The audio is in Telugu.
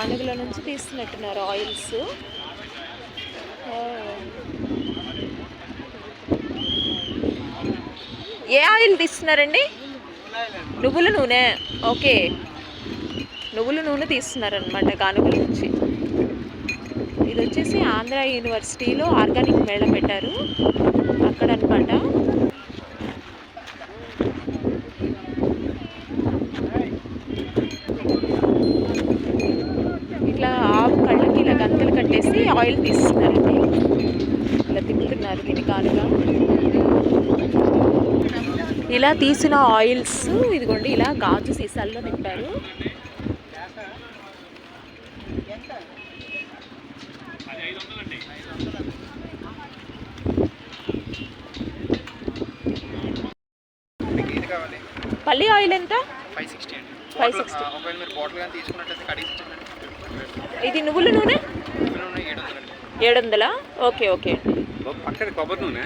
అందులో నుంచి తీస్తున్నట్టున్నారు ఆయిల్స్. ఏ ఆయిల్ తీస్తున్నారండి? నువ్వుల నూనె. ఓకే. నువ్వుల నూనె తీస్తున్నారనమాట గానుగుల నుంచి. ఇది వచ్చేసి ఆంధ్ర యూనివర్సిటీలో ఆర్గానిక్ మేళ పెట్టారు. అక్కడ అనమాట ఆయిల్ తీస్తున్నారండి ఇలా తిప్పుతున్నారు దీని కానుగా ఇలా తీసిన ఆయిల్స్ ఇదిగోండి ఇలా గాజు సీసాల్లో కావాలి పల్లి ఆయిల్ ఎంత? ఫైవ్ సిక్స్టీ అండి. 560. బాటిల్, ఆ, ఒకవేళ మీరు బాటిల్ కానీ తీసుకున్నట్లయితే కడిగి ఇచ్చిందండి ఇది నువ్వుల నూనె? ఏడు వందలా ఓకే. ఓకే పక్కన కొబ్బరి నూనె.